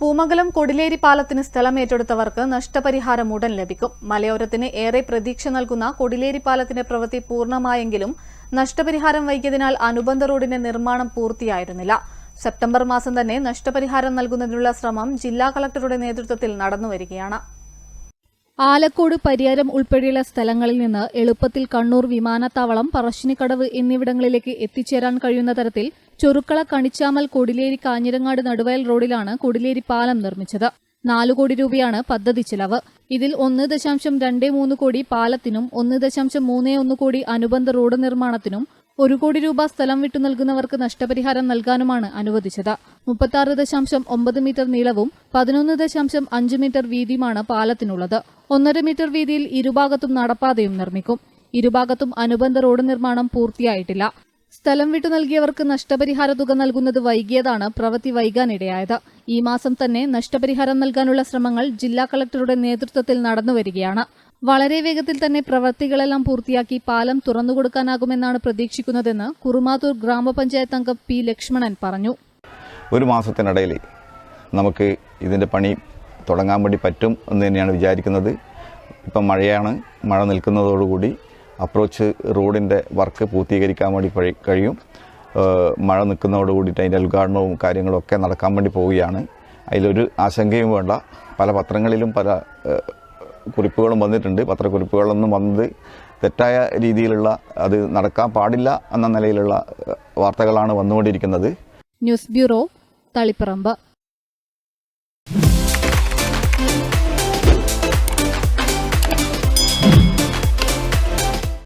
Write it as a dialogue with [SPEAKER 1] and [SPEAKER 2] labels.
[SPEAKER 1] പൂമംഗലം കൊടിലേരി പാലത്തിന് സ്ഥലം ഏറ്റെടുത്തവർക്ക് നഷ്ടപരിഹാരം ഉടൻ ലഭിക്കും. മലയോരത്തിന് ഏറെ പ്രതീക്ഷ നൽകുന്ന കൊടിലേരി പാലത്തിന്റെ പ്രവൃത്തി പൂർണമായെങ്കിലും നഷ്ടപരിഹാരം വൈകിയതിനാൽ അനുബന്ധ റോഡിന്റെ നിർമ്മാണം പൂർത്തിയായിരുന്നില്ല. സെപ്റ്റംബർ മാസം തന്നെ നഷ്ടപരിഹാരം നൽകുന്നതിനുള്ള ശ്രമം ജില്ലാ കളക്ടറുടെ നേതൃത്വത്തിൽ നടന്നുവരികയാണ്. ആലക്കോട് പരിയാരം ഉൾപ്പെടെയുള്ള സ്ഥലങ്ങളിൽ നിന്ന് എളുപ്പത്തിൽ കണ്ണൂർ വിമാനത്താവളം പറശ്ശിനിക്കടവ് എന്നിവിടങ്ങളിലേക്ക് എത്തിച്ചേരാൻ കഴിയുന്ന തരത്തിൽ ചൊറുക്കള കണിച്ചാമൽ കൊടിലേരി കാഞ്ഞിരങ്ങാട് നടുവയൽ റോഡിലാണ് കൊടിലേരി പാലം നിർമ്മിച്ചത്. നാലു കോടി രൂപയാണ് പദ്ധതി ചിലവ്. ഇതിൽ ഒന്ന് ദശാംശം രണ്ട് മൂന്ന് കോടി പാലത്തിനും ഒന്ന് ദശാംശം മൂന്ന് ഒന്ന് കോടി അനുബന്ധ റോഡ് നിർമ്മാണത്തിനും ഒരു കോടി രൂപ സ്ഥലം വിട്ടു നൽകുന്നവർക്ക് നഷ്ടപരിഹാരം നൽകാനുമാണ് അനുവദിച്ചത്. മുപ്പത്തി ദശാംശം ഒമ്പത് മീറ്റർ നീളവും പതിനൊന്ന് ദശാംശം അഞ്ച് മീറ്റർ വീതിയുമാണ് പാലത്തിനുള്ളത്. ഒന്നര മീറ്റർ വീതിയിൽ ഇരുഭാഗത്തും നടപ്പാതയും നിർമ്മിക്കും. ഇരുഭാഗത്തും അനുബന്ധ റോഡ് നിർമ്മാണം പൂർത്തിയായിട്ടില്ല. സ്ഥലം വിട്ടു നൽകിയവർക്ക് നഷ്ടപരിഹാര തുക നൽകുന്നത് വൈകിയതാണ് പ്രവൃത്തി വൈകാനിടയായത്. ഈ മാസം തന്നെ നഷ്ടപരിഹാരം നൽകാനുള്ള ശ്രമങ്ങൾ ജില്ലാ കളക്ടറുടെ നേതൃത്വത്തിൽ നടന്നുവരികയാണ് വളരെ വേഗത്തിൽ തന്നെ പ്രവൃത്തികളെല്ലാം പൂർത്തിയാക്കി പാലം തുറന്നുകൊടുക്കാനാകുമെന്നാണ് പ്രതീക്ഷിക്കുന്നതെന്ന് കുറുമാത്തൂർ ഗ്രാമപഞ്ചായത്ത് അംഗം പി ലക്ഷ്മണൻ പറഞ്ഞു.
[SPEAKER 2] ഒരു മാസത്തിനിടയിൽ നമുക്ക് ഇതിന്റെ പണി തുടങ്ങാൻ വേണ്ടി പറ്റും എന്ന് തന്നെയാണ് വിചാരിക്കുന്നത്. ഇപ്പം മഴയാണ് മഴ നിൽക്കുന്നതോടുകൂടി അപ്രോച്ച് റോഡിന്റെ വർക്ക് പൂർത്തീകരിക്കാൻ വേണ്ടി കഴി- കഴിയും. മഴ നിൽക്കുന്നതോട് കൂടിയിട്ട് അതിന്റെ ഉദ്ഘാടനവും കാര്യങ്ങളും ഒക്കെ നടക്കാൻ വേണ്ടി പോവുകയാണ്. അതിലൊരു ആശങ്കയും വേണ്ട. പല പത്രങ്ങളിലും പല കുറിപ്പുകളും വന്നിട്ടുണ്ട്. പത്രക്കുറിപ്പുകളൊന്നും വന്നത് തെറ്റായ രീതിയിലുള്ള അത് നടക്കാൻ പാടില്ല എന്ന നിലയിലുള്ള വാർത്തകളാണ് വന്നുകൊണ്ടിരിക്കുന്നത്.
[SPEAKER 1] News bureau Taliparamba.